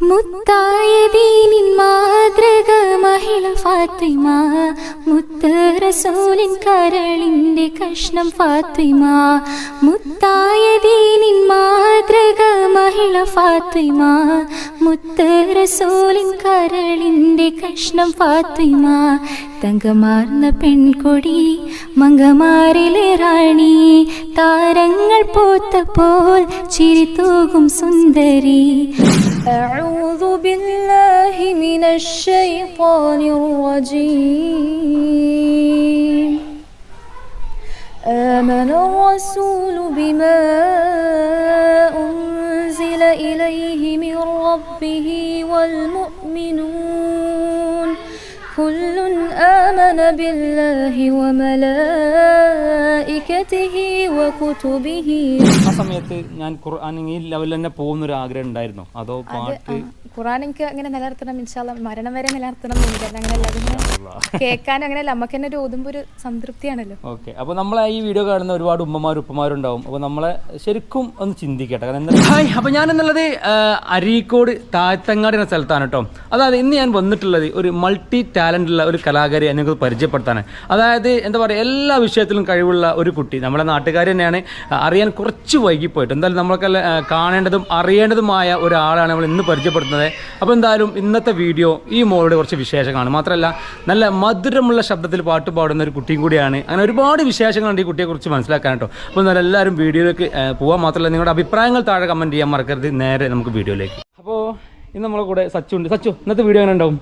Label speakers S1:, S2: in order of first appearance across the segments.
S1: മുത്തായ ദീനിൻ മാതൃക മഹിള ഫാത്തിമ മുത്ത് റസൂലിൻ കരളിന്റെ കഷ്ണം ഫാത്തിമ മുത്തായ ദീനിൻ മാതൃക മഹിള ഫാത്തിമ മുത്ത് റസൂലിൻ കരളിന്റെ കഷ്ണം ഫാത്തിമ തങ്കമാർന്ന പെൺകൊടി മങ്കമാരിലെ റാണി താരങ്ങൾ പോത്തപ്പോൾ ചിരിത്തൂകും സുന്ദരി. أعوذ بالله من الشيطان الرجيم. آمن الرسول بما أنزل إليه من ربه والمؤمنون. كل آمن بالله وملائكته وكتبه
S2: ആ സമയത്ത് ഞാൻ ഖുർആൻ ഈ ലെവലിൽ തന്നെ പോകുന്ന ഒരു ആഗ്രഹം ഉണ്ടായിരുന്നു അതോ പാട്ട്
S3: ഖുറാൻ എനിക്ക് അങ്ങനെ നിലനിർത്തണം ഇൻഷാല്ല മരണം വരെ നിലനിർത്തണം എന്നുണ്ട് അങ്ങനെ കേൾക്കാൻ കേൾക്കാനും അങ്ങനെ നമുക്ക് തന്നെ ഒരു ഓതുമ്പോൾ ഒരു സംതൃപ്തിയാണല്ലോ.
S2: ഓക്കെ. അപ്പോൾ നമ്മളെ ഈ വീഡിയോ കാണുന്ന ഒരുപാട് ഉമ്മമാരും ഉപ്പമാരും ഉണ്ടാവും അപ്പോൾ നമ്മളെ ശരിക്കും ഒന്ന് ചിന്തിക്കട്ടെ. കാരണം ഹായ്. അപ്പോൾ ഞാൻ എന്നുള്ളത് അരീക്കോട് താഴ്ത്തങ്ങാടി എന്ന സ്ഥലത്താണ് കേട്ടോ. അതായത് ഇന്ന് ഞാൻ വന്നിട്ടുള്ളത് ഒരു മൾട്ടി ടാലന്റ് ഉള്ള ഒരു കലാകാരിയെ നിങ്ങൾക്ക് പരിചയപ്പെടുത്താണ്. അതായത് എന്താ പറയുക എല്ലാ വിഷയത്തിലും കഴിവുള്ള ഒരു കുട്ടി. നമ്മുടെ നാട്ടുകാർ തന്നെയാണ് അറിയാൻ കുറച്ച് വൈകിപ്പോയിട്ട്. എന്തായാലും നമ്മളൊക്കെ കാണേണ്ടതും അറിയേണ്ടതുമായ ഒരാളാണ് നമ്മൾ ഇന്ന് പരിചയപ്പെടുത്തുന്നത്. അപ്പോൾ എന്തായാലും ഇന്നത്തെ വീഡിയോ ഈ മോളുടെ കുറച്ച് വിശേഷങ്ങളാണ്. മാത്രമല്ല നല്ല മധുരമുള്ള ശബ്ദത്തിൽ പാട്ട് പാടുന്ന ഒരു കുട്ടിയും കൂടിയാണ്. അങ്ങനെ ഒരുപാട് വിശേഷങ്ങളുണ്ട് ഈ കുട്ടിയെക്കുറിച്ച് മനസ്സിലാക്കാൻ കേട്ടോ. അപ്പോൾ എന്നാലും എല്ലാവരും വീഡിയോയിലേക്ക് പോകാൻ മാത്രമല്ല നിങ്ങളുടെ അഭിപ്രായങ്ങൾ താഴെ കമന്റ് ചെയ്യാൻ മറക്കരുത്. നേരെ നമുക്ക് വീഡിയോയിലേക്ക്. അപ്പോൾ ഇന്ന് നമ്മളെ കൂടെ സച്ചു ഉണ്ട്. സച്ചു ഇന്നത്തെ വീഡിയോ എങ്ങനെ ഉണ്ടാവും?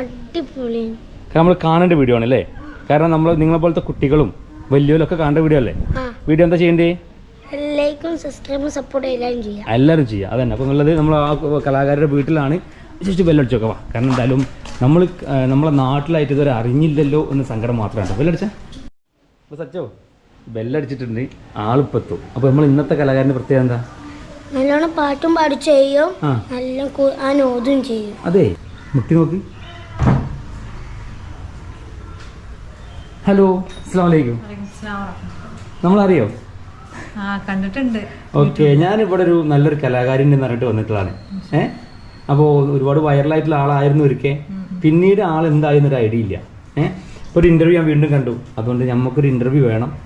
S4: അടിപൊളി.
S2: നമ്മൾ കാണേണ്ട വീഡിയോ ആണല്ലേ? കാരണം നമ്മൾ നിങ്ങളെ പോലത്തെ കുട്ടികളും വലിയവരൊക്കെ കാണേണ്ട വീഡിയോ അല്ലേ? വീഡിയോ എന്താ ചെയ്യേണ്ടേ
S4: ലൈക്കും സബ്സ്ക്രൈബും സപ്പോർട്ട് എല്ലാവരും ചെയ്യാം.
S2: എല്ലാവരും ചെയ്യുക അതന്നെ. അപ്പോൾ നല്ലത് നമ്മൾ ആ കലാകാരുടെ വീട്ടിലാണ്. ജസ്റ്റ് ബെല്ലടിച്ചൊക്കെ വാ കാരണം എന്തായാലും നമ്മൾ നമ്മളെ നാട്ടിലായിട്ട് ഇതുവരെ അറിഞ്ഞില്ലല്ലോ എന്ന സങ്കടം മാത്രമാണ് ബെല്ലടിച്ച അപ്പോൾ സച്ചോ ബെല്ലടിച്ചിട്ടുണ്ട് ആളിപ്പെത്തും. അപ്പോൾ നമ്മൾ ഇന്നത്തെ കലാകാരന്റെ പ്രത്യേകത എന്താ?
S4: നല്ലോണം പാട്ടും പാടി ചെയ്യും. നല്ല ആ ഓതും ചെയ്യും.
S2: അതെ. മുട്ടി നോക്ക്. ഹലോ അസ്സാം വലൈക്കും നമ്മളറിയോ?
S5: കണ്ടിട്ടുണ്ട്.
S2: ഓക്കെ ഞാനിവിടെ ഒരു നല്ലൊരു കലാകാരൻ എന്ന് പറഞ്ഞിട്ട് വന്നിട്ടുള്ളതാണ്. ഏ? അപ്പോൾ ഒരുപാട് വൈറലായിട്ടുള്ള ആളായിരുന്നു ഒരിക്കൽ. പിന്നീട് ആൾ എന്തായെന്നൊരു ഐഡിയ ഇല്ല. ഏ? ഒരു ഇന്റർവ്യൂ ഞാൻ വീണ്ടും കണ്ടു. അതുകൊണ്ട് നമുക്കൊരു ഇന്റർവ്യൂ വേണം.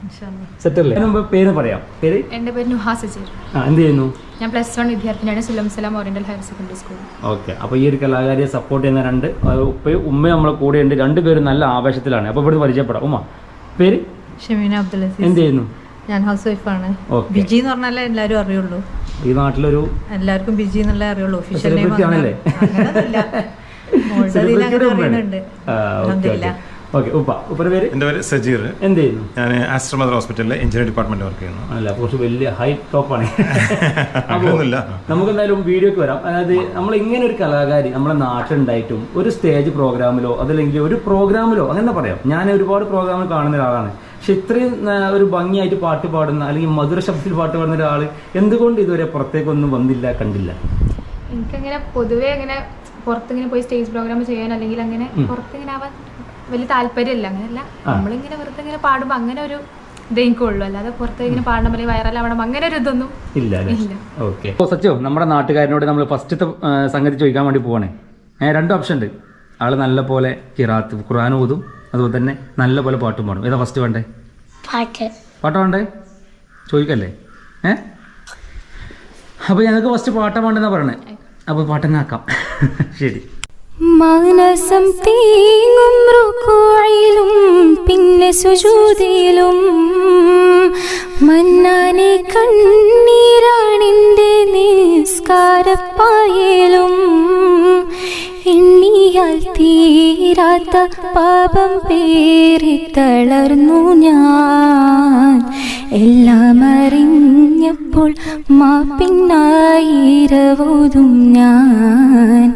S2: സെറ്റ് അല്ലേ മുമ്പ് പേര് പറയാം. പേര്?
S3: എന്റെ പേര് നുഹാ സജീർ.
S2: ആ എന്ത് ചെയ്യുന്നു?
S3: ഞാൻ പ്ലസ് വൺ വിദ്യാർത്ഥിനിയാണ് Sullam Salam oriental higher secondary school.
S2: Okay അപ്പോൾ ഈ ഒരു കലാകാരിയെ സപ്പോർട്ട് ചെയ്യുന്ന രണ്ട് ഉപ്പയും ഉമ്മയും നമ്മളെ കൂടെയുണ്ട്. രണ്ടുപേരും നല്ല ആവേശത്തിലാണ്. അപ്പോൾ ഇവിടെ പരിചയപ്പെടാം. ഉമ്മ പേര്?
S5: ഷമീന അബ്ദുൽ
S2: എന്ത് ചെയ്യുന്നു?
S5: ഞാൻ ഹൗസ് വൈഫാണ്.
S2: ആണ്
S5: ബിജി എന്ന് പറഞ്ഞാലേ എല്ലാവരും അറിയുള്ളൂ.
S2: ഈ നാട്ടിലൊരു
S5: എല്ലാവർക്കും ബിജി എന്നുള്ള അറിയുള്ളൂ. ഒഫീഷ്യൽ
S2: ഉപ്പ പേര്?
S6: സജീർ.
S2: എന്ത് ചെയ്യുന്നു?
S6: ഞാൻ ആസ്റ്റർ മദർ ഹോസ്പിറ്റലിലെ എഞ്ചിനീയർ ഡിപ്പാർട്ട്മെന്റ് വർക്ക് ചെയ്യുന്നു.
S2: അല്ല കുറച്ച് വലിയ ഹൈ ടോപ്പാണ് നമുക്ക് എന്തായാലും വീഡിയോക്ക് വരാം. അതായത് നമ്മൾ ഇങ്ങനെ ഒരു കലാകാരി നമ്മുടെ നാട്ടിലുണ്ടായിട്ടും ഒരു സ്റ്റേജ് പ്രോഗ്രാമിലോ അതല്ലെങ്കിൽ ഒരു പ്രോഗ്രാമിലോ അങ്ങനെ പറയാം? ഞാൻ ഒരുപാട് പ്രോഗ്രാമിൽ കാണുന്ന ഒരാളാണ്. പക്ഷെ ഇത്രയും ഒരു ഭംഗിയായിട്ട് പാട്ട് പാടുന്ന അല്ലെങ്കിൽ മധുര ശബ്ദത്തിൽ പാട്ട് പാടുന്ന ഒരാൾ എന്തുകൊണ്ട് ഇതുവരെ പുറത്തേക്കൊന്നും വന്നില്ല കണ്ടില്ല?
S3: എനിക്കങ്ങനെ പൊതുവേ അങ്ങനെ പുറത്തിങ്ങനെ പോയി സ്റ്റേജ് പ്രോഗ്രാം ചെയ്യാൻ അല്ലെങ്കിൽ അങ്ങനെ പുറത്തിങ്ങനെ ആവാൻ വലിയ താല്പര്യമില്ല. അങ്ങനെയല്ല. നമ്മളിങ്ങനെ വെറുതെ ഇങ്ങനെ പാടുമ്പോൾ അങ്ങനെ ഒരു ഇത് എനിക്കുള്ളൂ. അല്ലാതെ പുറത്ത് ഇങ്ങനെ പാടണം അല്ലെങ്കിൽ വൈറലാവണം അങ്ങനെ ഒരു ഇതൊന്നും
S2: ഇല്ല. ഓക്കെ. സച്ചോ നമ്മുടെ നാട്ടുകാരനോട് നമ്മൾ ഫസ്റ്റത്തെ സംഗതി ചോദിക്കാൻ വേണ്ടി പോവാണ്. രണ്ട് ഓപ്ഷൻ ഉണ്ട്. ആൾ നല്ല പോലെ കിറാത്ത് ഖുർആൻ ഓതും. അതുപോലെ തന്നെ നല്ല പോലെ പാട്ടും പാടും. ഏതാ ഫസ്റ്റ് വേണ്ടേ
S4: പാട്ട്.
S2: പാട്ടാ വേണ്ടേ ചോദിക്കല്ലേ? ഏ? അപ്പൊ ഞങ്ങൾക്ക് ഫസ്റ്റ് പാട്ടാ വേണ്ടെന്നാ പറയണേ. അപ്പൊ പാട്ടെന്നെ ആക്കാം. ശരി.
S1: മനസം തീങ്ങും റുക്കോയിലും പിന്നെ സുജൂതിയിലും. മന്നാനെ കണ്ണീരാണിന്റെ നിസ്കാരപ്പായലും. എണ്ണിയാൽ തീരാത്ത പാപം പേറി തളർന്നു ഞാൻ. എല്ലാം അറിഞ്ഞപ്പോൾ മാപ്പിന്നായിരവതും ഞാൻ.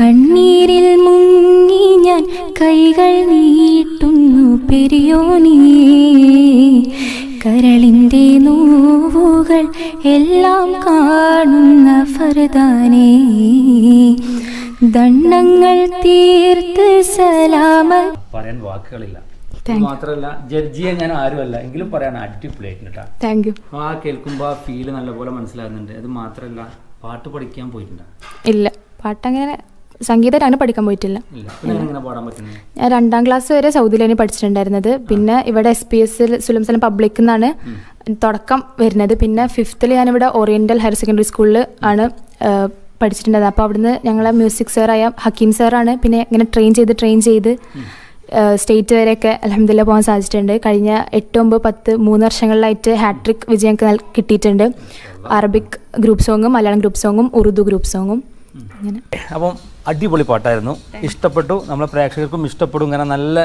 S1: കണ്ണീരിൽ മുങ്ങി ഞാൻ കൈകൾ നീട്ടുന്നു പെരിയോനീ കരളിന്റെ നോവുകൾ എല്ലാം കാണുന്ന ഫർദാനേ ദണ്ണങ്ങൾ തീർത്ത് സലാമ.
S2: പറയാൻ വാക്കുകളില്ല. മാത്രല്ല മാത്രമല്ല ജഡ്ജിയെ ഞാൻ ആരുമല്ല എങ്കിലും പറയാൻ അടിപൊളിയായിട്ടുണ്ട് കേട്ടോ
S3: താങ്ക് യു
S2: ആ കേൾക്കുമ്പോൾ ആ ഫീൽ നല്ലപോലെ മനസ്സിലാകുന്നുണ്ട്. അത് മാത്രല്ല പാട്ട് പഠിക്കാൻ പോയിട്ടുണ്ടോ.
S3: ഇല്ല പാട്ടങ്ങനെ സംഗീതമായിട്ടാണ് പഠിക്കാൻ പോയിട്ടില്ല. ഞാൻ രണ്ടാം ക്ലാസ് വരെ സൗദിയിലാണ് പഠിച്ചിട്ടുണ്ടായിരുന്നത്. പിന്നെ ഇവിടെ S P S Sullamussalam public നിന്നാണ് തുടക്കം വരുന്നത്. പിന്നെ ഫിഫ്ത്തിൽ ഞാനിവിടെ ഓറിയന്റൽ ഹയർ സെക്കൻഡറി സ്കൂളിൽ ആണ് ആ, പഠിച്ചിട്ടുണ്ടായത്. അപ്പോൾ അവിടുന്ന് ഞങ്ങളെ മ്യൂസിക് സാറായ ഹക്കീം സാറാണ് പിന്നെ ഇങ്ങനെ ട്രെയിൻ ചെയ്ത് ട്രെയിൻ ചെയ്ത് സ്റ്റേറ്റ് വരെയൊക്കെ അലഹമില്ല പോകാൻ സാധിച്ചിട്ടുണ്ട്. കഴിഞ്ഞ എട്ട് ഒമ്പത് പത്ത് മൂന്ന് വർഷങ്ങളിലായിട്ട് ഹാട്രിക് വിജയം കിട്ടിയിട്ടുണ്ട്. അറബിക് ഗ്രൂപ്പ് സോങ്ങും മലയാളം ഗ്രൂപ്പ് സോങ്ങും ഉറുദു ഗ്രൂപ്പ് സോങ്ങും അങ്ങനെ
S2: അപ്പം അടിപൊളി പാട്ടായിരുന്നു. ഇഷ്ടപ്പെട്ടു. നമ്മളെ പ്രേക്ഷകർക്കും ഇഷ്ടപ്പെടും. ഇങ്ങനെ നല്ല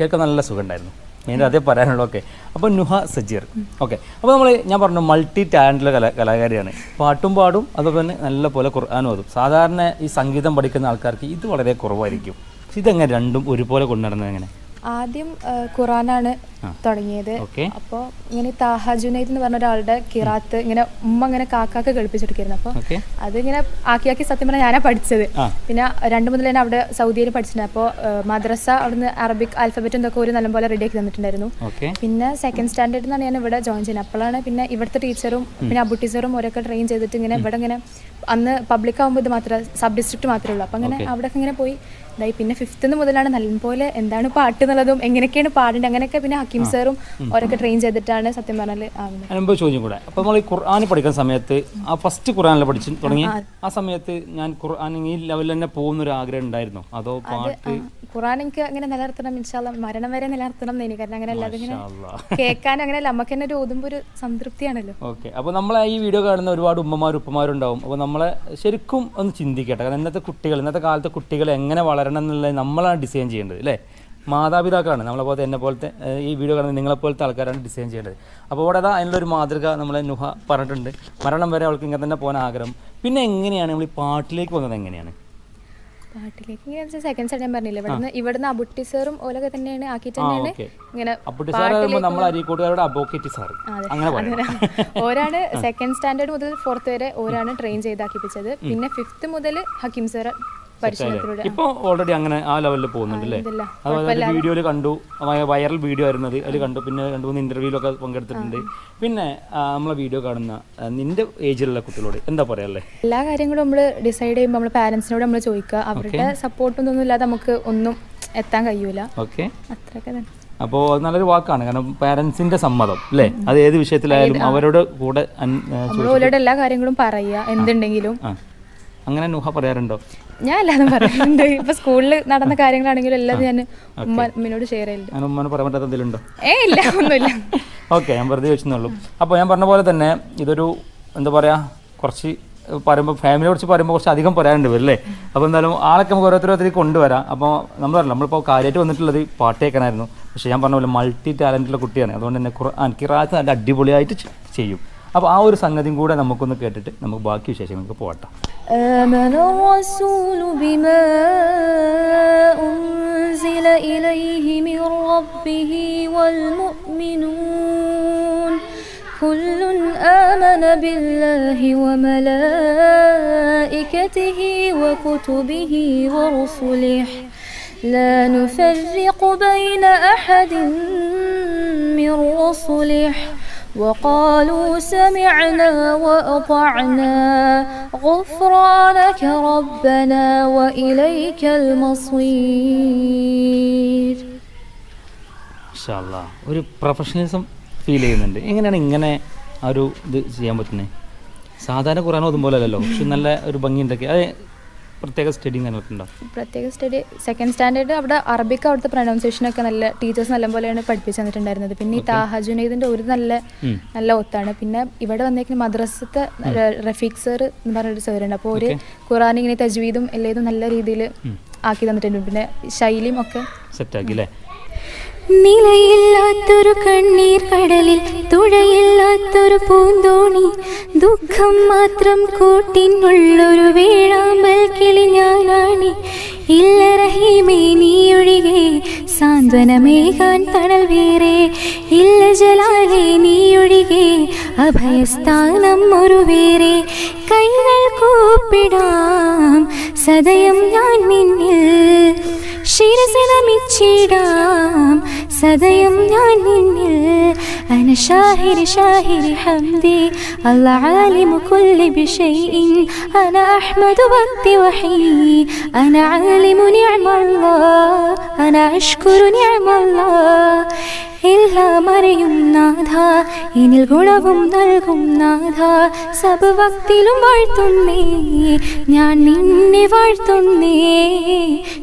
S2: കേൾക്കാൻ നല്ല സുഖമുണ്ടായിരുന്നു. മെയിൻ അതേ പറയാനുള്ളൂ. ഓക്കെ അപ്പോൾ നുഹ സജീർ. ഓക്കെ അപ്പോൾ നമ്മൾ ഞാൻ പറഞ്ഞു മൾട്ടി ടാലന്റുള്ള കല കലാകാരിയാണ്. പാട്ടും പാടും അതുപോലെ തന്നെ നല്ല പോലെ ഖുർആാനും അതും. സാധാരണ ഈ സംഗീതം പഠിക്കുന്ന ആൾക്കാർക്ക് ഇത് വളരെ കുറവായിരിക്കും. ഇതെങ്ങനെ രണ്ടും ഒരുപോലെ കൊണ്ടുനടന്നത് എങ്ങനെ?
S3: ആദ്യം ഖുറാനാണ് തുടങ്ങിയത്.
S2: അപ്പോ
S3: അപ്പോൾ ഇങ്ങനെ താഹ ജുനൈദ് എന്ന് പറഞ്ഞ ഒരാളുടെ കിറാത്ത് ഇങ്ങനെ ഉമ്മ ഇങ്ങനെ കാക്കാക്ക് കളിപ്പിച്ചെടുക്കായിരുന്നു അപ്പോൾ
S2: അത്
S3: അതിങ്ങനെ ആക്കി ആക്കി സത്യം പറഞ്ഞാൽ ഞാനാ പഠിച്ചത്. പിന്നെ രണ്ട് മുതൽ തന്നെ അവിടെ സൗദിയിൽ പഠിച്ചിട്ടുണ്ട്. അപ്പോൾ മദ്രസ അവിടുന്ന് അറബിക് ആൽഫബറ്റും ഇതൊക്കെ ഒരു നല്ലപോലെ റെഡിയാക്കി തന്നിട്ടുണ്ടായിരുന്നു. പിന്നെ സെക്കൻഡ് സ്റ്റാൻഡേർഡിൽ നിന്നാണ് ഞാൻ ഇവിടെ ജോയിൻ ചെയ്യുന്നത്. അപ്പോഴാണ് പിന്നെ ഇവിടുത്തെ ടീച്ചറും പിന്നെ അബു ടീച്ചറും ഒരൊക്കെ ട്രെയിൻ ചെയ്തിട്ട് ഇങ്ങനെ ഇവിടെ ഇങ്ങനെ അന്ന് പബ്ലിക് ആകുമ്പോൾ ഇത് മാത്രമേ സബ് ഡിസ്ട്രിക്ട് മാത്രമേ ഉള്ളൂ. അപ്പം അങ്ങനെ അവിടെയൊക്കെ ഇങ്ങനെ പോയി. ഇതായി പിന്നെ ഫിഫ്ത്ത് മുതലാണ് നല്ലപോലെ എന്താണ് പാട്ട് എന്നുള്ളതും എങ്ങനെയൊക്കെയാണ് പാടേണ്ടത് അങ്ങനെയൊക്കെ പിന്നെ ഹക്കീം സാറും ഓരോക്കെ ട്രെയിൻ ചെയ്തിട്ടാണ് സത്യം പറഞ്ഞാൽ
S2: അനുഭവ ചോദ്യം കൂടെ. അപ്പോൾ നമ്മൾ ഈ ഖുർആൻ പഠിക്കുന്ന സമയത്ത് ആ ഫസ്റ്റ് ഖുർആനിൽ പഠിച്ചു തുടങ്ങി ആ. സമയത്ത് ഞാൻ ഖുർആൻ ഈ ലെവലിൽ തന്നെ പോകുന്ന ഒരു ആഗ്രഹം ഉണ്ടായിരുന്നു? അതോ പാട്ട്
S3: ഖുറാൻ എനിക്ക് അങ്ങനെ നിലനിർത്തണം ഇൻഷാല്ല മരണം വരെ നിലനിർത്തണം എന്ന് എനിക്ക് കാരണം അങ്ങനെ അല്ലാതെ ഇങ്ങനെ കേൾക്കാൻ അങ്ങനെ നമുക്ക് തന്നെ ഒരു ഓതുമ്പോൾ ഒരു സംതൃപ്തിയാണല്ലോ.
S2: ഓക്കെ. അപ്പോൾ നമ്മളെ ഈ വീഡിയോ കാണുന്ന ഒരുപാട് ഉമ്മമാരും ഉപ്പമാരുണ്ടാവും. അപ്പോൾ നമ്മളെ ശരിക്കും ഒന്ന് ചിന്തിക്കട്ടെ. കാരണം ഇന്നത്തെ കുട്ടികൾ ഇന്നത്തെ കാലത്തെ കുട്ടികൾ എങ്ങനെ വളരണം എന്നുള്ളത് നമ്മളാണ് ഡിസൈൻ ചെയ്യേണ്ടത് അല്ലേ? മാതാപിതാക്കളാണ് നമ്മളെ പോലത്തെ എന്നെ പോലത്തെ ഈ വീഡിയോ കാണുന്ന നിങ്ങളെ പോലത്തെ ആൾക്കാരാണ് ഡിസൈൻ ചെയ്യേണ്ടത്. അപ്പോൾ ഇവിടെ അതാ അതിനുള്ളൊരു മാതൃക നമ്മളെ നുഹ പറഞ്ഞിട്ടുണ്ട്. മരണം വരെ അവൾക്ക് ഇങ്ങനെ തന്നെ പോകാൻ ആഗ്രഹം. പിന്നെ എങ്ങനെയാണ് നമ്മൾ ഈ പാട്ടിലേക്ക് വന്നത് എങ്ങനെയാണ്?
S3: പാട്ടിലേക്ക്. ഇങ്ങനെ സെക്കൻഡ് സൈഡ് ഞാൻ പറഞ്ഞില്ല ഇവിടുന്ന് ഇവിടുന്ന് അബുട്ടി സാറും ഓലൊക്കെ തന്നെയാണ്
S2: ആക്കി
S3: തന്നെയാണ് ഇങ്ങനെ
S2: നമ്മൾ അരീക്കോട്ടുകാരുടെ അബോക്കറ്റി സാർ അങ്ങനെ
S3: ഓരാണ് സെക്കൻഡ് സ്റ്റാൻഡേർഡ് മുതൽ ഫോർത്ത് വരെ ഓരാണ് ട്രെയിൻ ചെയ്താക്കിപ്പിച്ചത് പിന്നെ ഫിഫ്ത്ത് മുതൽ ഹക്കിം സാർ
S2: ഇപ്പൊ ഓൾറെഡി അങ്ങനെ ആ ലെവലിൽ പോകുന്നുണ്ട് അല്ലേ അതുപോലെ വീഡിയോയിൽ കണ്ടു വൈറൽ വീഡിയോ ആയിരുന്നത് അതിൽ കണ്ടു. പിന്നെ രണ്ട് മൂന്ന് ഇന്റർവ്യൂലൊക്കെ പങ്കെടുത്തിട്ടുണ്ട്. പിന്നെ നമ്മളെ വീഡിയോ കാണുന്ന നിന്റെ ഏജിലുള്ള കുട്ടികളോട് എന്താ പറയാല്ലേ
S3: എല്ലാ കാര്യങ്ങളും നമ്മൾ ഡിസൈഡ് ചെയ്യുമ്പോൾ നമ്മൾ പാരന്റ്സിനോട് നമ്മൾ ചോദിക്കുക. അവരുടെ സപ്പോർട്ടൊന്നും ഇല്ലാതെ നമുക്ക് ഒന്നും എത്താൻ കഴിയൂല.
S2: ഓക്കെ.
S3: അത്രയൊക്കെ തന്നെ.
S2: അപ്പോൾ അത് നല്ലൊരു വാക്കാണ്. കാരണം പാരന്റ്സിന്റെ സമ്മതം അല്ലേ? അത് ഏത് വിഷയത്തിലായാലും അവരോട് കൂടെ
S3: എല്ലാ കാര്യങ്ങളും പറയുക എന്തുണ്ടെങ്കിലും.
S2: അങ്ങനെ നുഹ പറയാറുണ്ടോ?
S3: ഞാൻ എല്ലാതും പറയുന്നുണ്ട് ഇപ്പൊ സ്കൂളിൽ നടന്ന കാര്യങ്ങളാണെങ്കിലും എല്ലാം ഞാൻ ഉമ്മ ഉമ്മനോട് ഷെയർ ചെയ്യില്ല
S2: ഞാൻ ഉമ്മാനെ പറയാൻ പറ്റാത്ത എന്തെങ്കിലും
S3: ഏ ഇല്ല ഒന്നുമില്ല.
S2: ഓക്കെ ഞാൻ വെറുതെ വെച്ചെന്നുള്ളൂ അപ്പോൾ ഞാൻ പറഞ്ഞ പോലെ തന്നെ ഇതൊരു എന്താ പറയാ കുറച്ച് പറയുമ്പോൾ ഫാമിലിയെ കുറിച്ച് പറയുമ്പോൾ കുറച്ച് അധികം പറയാനുണ്ട് അല്ലേ അപ്പോൾ എന്തായാലും ആളൊക്കെ നമുക്ക് ഓരോരുത്തരോരുത്തർക്ക് കൊണ്ടുവരാം. അപ്പോൾ നമ്മൾ പറഞ്ഞില്ല നമ്മളിപ്പോൾ കാര്യമായിട്ട് വന്നിട്ടുള്ളത് പാട്ട് കേൾക്കാനായിരുന്നു. പക്ഷേ ഞാൻ പറഞ്ഞ പോലെ മൾട്ടി ടാലന്റുള്ള കുട്ടിയാണ്. അതുകൊണ്ട് തന്നെ ഖുർആൻ കിറാത്ത് നല്ല അടിപൊളിയായിട്ട് ചെയ്യും. അപ്പോൾ ആ ഒരു സംഗതിയും കൂടെ നമുക്കൊന്ന് കേട്ടിട്ട് നമുക്ക് ബാക്കി വിശേഷങ്ങൾക്ക് പോകട്ടെ
S1: آمن الرسول بما أنزل إليه من ربه والمؤمنون كل آمن بالله وملائكته وكتبه ورسله لا نفرق بين أحد من رسله وقالوا سمعنا وأطعنا غفرانك ربنا وإليك المصير
S2: ഇൻഷാല്ലാ ഒരു പ്രൊഫഷണലിസം ഫീൽ ചെയ്യുന്നുണ്ട് എങ്ങനെയാണ് ഇങ്ങനെ ആ ഒരു ഇത് ചെയ്യാൻ പറ്റുന്നത് സാധാരണ ഖുറാൻ ഓതും പോലെ അല്ലല്ലോ പക്ഷെ നല്ല ഒരു ഭംഗി ഉണ്ടൊക്കെ അത് പ്രത്യേക സ്റ്റഡി കാര്യങ്ങളൊക്കെ
S3: പ്രത്യേക സ്റ്റഡി സെക്കൻഡ് സ്റ്റാൻഡേർഡ് അവിടെ അറബിക്ക് അവിടുത്തെ പ്രൊനൗൺസിയേഷൻ ഒക്കെ നല്ല ടീച്ചേഴ്സ് നല്ല പോലെയാണ് പഠിപ്പിച്ചു തന്നിട്ടുണ്ടായിരുന്നത്. പിന്നെ ഈ താഹജുനൈദിന്റെ ഒരു നല്ല നല്ല ഒത്താണ്. പിന്നെ ഇവിടെ വന്നേക്കുന്ന മദ്രസത്തെ റഫീഖ് സർ എന്ന് പറഞ്ഞൊരു സാറുണ്ട് അപ്പോൾ ഒരു ഖുറാൻ ഇങ്ങനെ തജ്വീദും എല്ലാം നല്ല രീതിയിൽ ആക്കി തന്നിട്ടുണ്ട്. പിന്നെ ശൈലിയും ഒക്കെ
S2: സെറ്റാക്കി അല്ലേ?
S1: നിലയില്ലാത്തൊരു കണ്ണീർ കടലിൽ തുഴയില്ലാത്തൊരു പൂന്തോണി. ദുഃഖം മാത്രം കൂട്ടിനുള്ളൊരു വേഴാമ്പൽ കിളി ഞാനാണി. ഇല്ല റഹീമേ നീയൊഴികെ സാന്ത്വനമേകാൻ തണൽ വേറെ. ഇല്ല ജലാലേ നീയൊഴികെ അഭയസ്ഥാനം ഒരു വേറെ. കൈകൾ കൂപ്പിടാം സദയം ഞാൻ നിന്നിൽ ശിരസിനമിച്ചിടാം. സദയം ഞാൻ നിന്നിൽ. അന ഷാഹിർ ഷാഹിർ ഹംദി. അല്ല ആലിമു കുല്ലി ബിഷൈഇൻ. അന അഹ്മദു വക്തി വഹീ. അന ആലിമു നിഅമല്ലാ. അന അഷ്കുറു നിഅമല്ലാ. എല്ലാം അറിയും നാഥ. എന്നിൽ ഗുണവും നൽകും നാഥ. സബ് വക്തിലും വാഴ്ത്തുന്നേ. ഞാൻ നിന്നെ വാഴ്ത്തുന്നേ.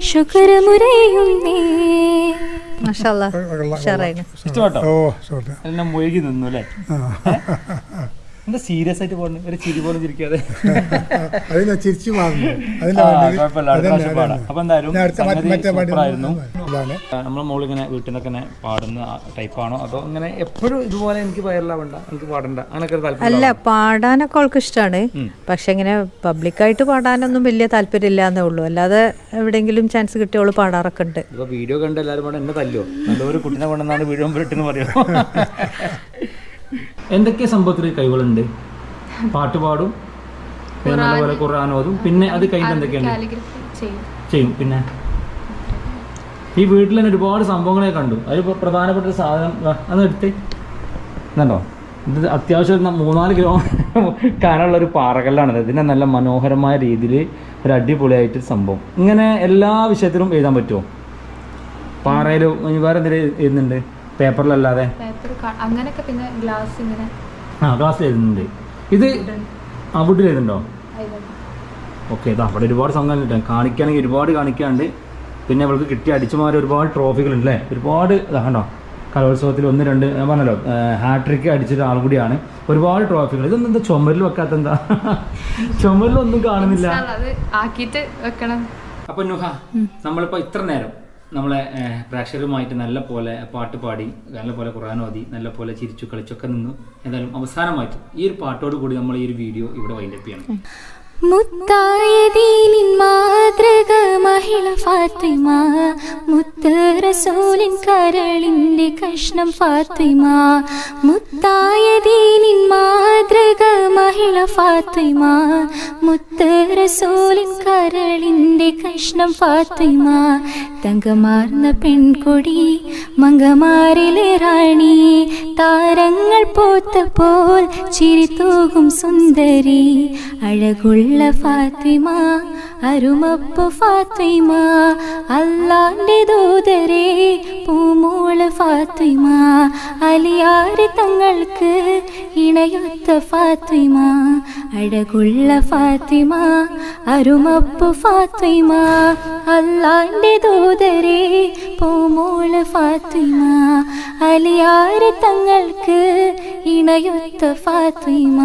S1: ശുക്രമുരയുന്നേ.
S2: ഇഷ്ടപ്പെട്ടോ? എല്ലാം മുഴുകി നിന്നു അല്ലേ? എന്താ സീരിയസ് ആയിട്ട് പോകുന്നു ഒരു ചിരി പോലും ചിരിക്കാതെ.
S7: അതിനെ ചിരിച്ചു മാറുന്നു.
S2: അപ്പൊ എന്തായാലും നമ്മളെ മോൾ ഇങ്ങനെ വീട്ടിൽ നിന്നൊക്കെ ഇങ്ങനെ പാടുന്ന ടൈപ്പാണോ അതോ ഇങ്ങനെ എപ്പോഴും ഇതുപോലെ എനിക്ക് വൈറലാവണ്ട എനിക്ക് പാടണ്ട അങ്ങനൊക്കെ
S5: അല്ല പാടാനൊക്കെ അവൾക്ക് ഇഷ്ടമാണ് പക്ഷെ ഇങ്ങനെ പബ്ലിക്കായിട്ട് പാടാനൊന്നും വലിയ താല്പര്യം ഇല്ലാന്നേ ഉള്ളൂ. അല്ലാതെ എവിടെയെങ്കിലും ചാൻസ് കിട്ടിയോൾ പാടാറൊക്കെ ഉണ്ട്.
S2: വീഡിയോ കണ്ട് എല്ലാവരും പാടെ. എന്നെ തല്ലോ നല്ലൊരു കുട്ടിനെ കൊണ്ടെന്നാണ് വീഡിയോ ഇട്ടെന്ന് എന്തൊക്കെ സംഭവത്തിൽ കഴിവുകളുണ്ട് പാട്ട് പാടും പിന്നെ നല്ലപോലെ ഖുർആൻ ഓതും പിന്നെ അത് കഴിഞ്ഞിട്ട് എന്തൊക്കെയാണ്
S3: ചെയ്യും.
S2: പിന്നെ? ഈ വീട്ടിൽ തന്നെ ഒരുപാട് സംഭവങ്ങളെ കണ്ടു. അതിൽ പ്രധാനപ്പെട്ട ഒരു സാധനം അത് എടുത്ത്. ഇത് അത്യാവശ്യം മൂന്നാൽ കിലോ കനമുള്ള ഒരു പാറകല്ലാണ് ഇതിനെ നല്ല മനോഹരമായ രീതിയിൽ ഒരു അടിപൊളിയായിട്ട് സംഭവം. ഇങ്ങനെ എല്ലാ വിഷയത്തിലും എഴുതാൻ പറ്റുമോ? പാറയിൽ വേറെ എന്തെങ്കിലും എഴുതുന്നുണ്ട്? പേപ്പറിലല്ലാതെ?
S3: അങ്ങനെയൊക്കെ പിന്നെ ഗ്ലാസ് ഇങ്ങനെ
S2: ആ ഗ്ലാസ് എഴുതുന്നുണ്ട്. ഇത് അവിടെ എഴുതുന്നുണ്ടോ. ഓക്കെ ഇതാ അവിടെ ഒരുപാട് സംഘം കിട്ടും കാണിക്കുകയാണെങ്കിൽ ഒരുപാട് കാണിക്കാണ്ട് പിന്നെ അവൾക്ക് കിട്ടിയ അടിച്ചുമാറി ഒരുപാട് ട്രോഫികളുണ്ട് അല്ലേ? ഒരുപാട് ഇതാണ്ടോ കലോത്സവത്തിൽ ഒന്ന് രണ്ട് ഞാൻ പറഞ്ഞല്ലോ ഹാട്രിക്ക് അടിച്ചൊരു ആൾ കൂടിയാണ്. ഒരുപാട് ട്രോഫികൾ. ഇതൊന്നും എന്താ ചുമരിൽ വെക്കാത്ത എന്താ? ചുമരിലൊന്നും കാണുന്നില്ല.
S3: ആക്കിയിട്ട് വെക്കണം.
S2: അപ്പൊ നുഹ നമ്മളിപ്പോ ഇത്ര നേരം നമ്മളെ പ്രേക്ഷകരുമായിട്ട് നല്ല പോലെ പാട്ട് പാടി നല്ല പോലെ ഖുറാൻ ഓതി നല്ല പോലെ ചിരിച്ചു കളിച്ചൊക്കെ നിന്നു. എന്തായാലും അവസാനമായിട്ട് ഈ ഒരു പാട്ടോട് കൂടി നമ്മൾ ഈ ഒരു വീഡിയോ ഇവിടെ വൈൻഡപ്പ് ചെയ്യണം.
S1: മുത്തായതീനിൻ മാതൃക മഹിള ഫാത്തിമ മുത്ത റസൂലിൻ കരളിന്റെ കഷ്ണം ഫാത്തിമ മുത്തായ ദീനിൻ മാതൃക മഹിള ഫാത്തിമ മുത്ത് റസൂലിൻ കരളിന്റെ കഷ്ണം ഫാത്തിമ തങ്കമാർന്ന പെൺകൊടി മങ്കമാരിലെ റാണി താരങ്ങൾ പോത്തപ്പോൾ ചിരി തൂകും സുന്ദരി അഴകുള്ള ഫാത്തിമ അരുമപ്പ് ഫാത്തിമ അല്ലാന്റെ ദൂതരെ പൂമോൾ ഫാത്തിമ അലിയാറ് തങ്ങൾക്ക് ഇണയൊത്ത ഫാത്തിമ അഴകുള്ള ഫാത്തിമ അരുമപ്പ് ഫാത്തിമ അല്ലാന്റെ ദൂതരെ പൂമോൾ ഫാത്തിമ അലിയാറ് തങ്ങൾക്ക് ഇണയൊത്ത ഫാത്തിമ.